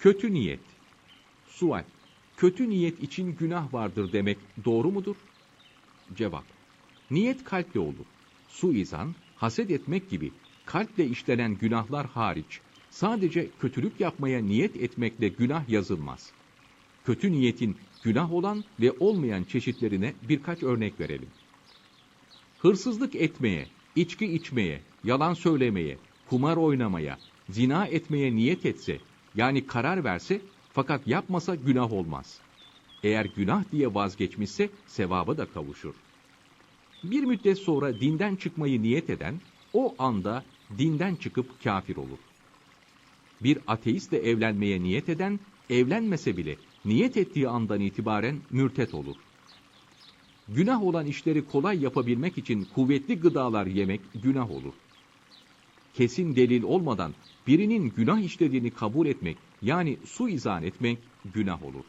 Kötü niyet. Sual. Kötü niyet için günah vardır demek doğru mudur? Cevap. Niyet kalple olur. Suizan, haset etmek gibi kalple işlenen günahlar hariç sadece kötülük yapmaya niyet etmekle günah yazılmaz. Kötü niyetin günah olan ve olmayan çeşitlerine birkaç örnek verelim. Hırsızlık etmeye, içki içmeye, yalan söylemeye, kumar oynamaya, zina etmeye niyet etse, yani karar verse fakat yapmasa günah olmaz. Eğer günah diye vazgeçmişse sevaba da kavuşur. Bir müddet sonra dinden çıkmayı niyet eden, o anda dinden çıkıp kafir olur. Bir ateistle evlenmeye niyet eden, evlenmese bile niyet ettiği andan itibaren mürtet olur. Günah olan işleri kolay yapabilmek için kuvvetli gıdalar yemek günah olur. Kesin delil olmadan birinin günah işlediğini kabul etmek yani suizan etmek günah olur.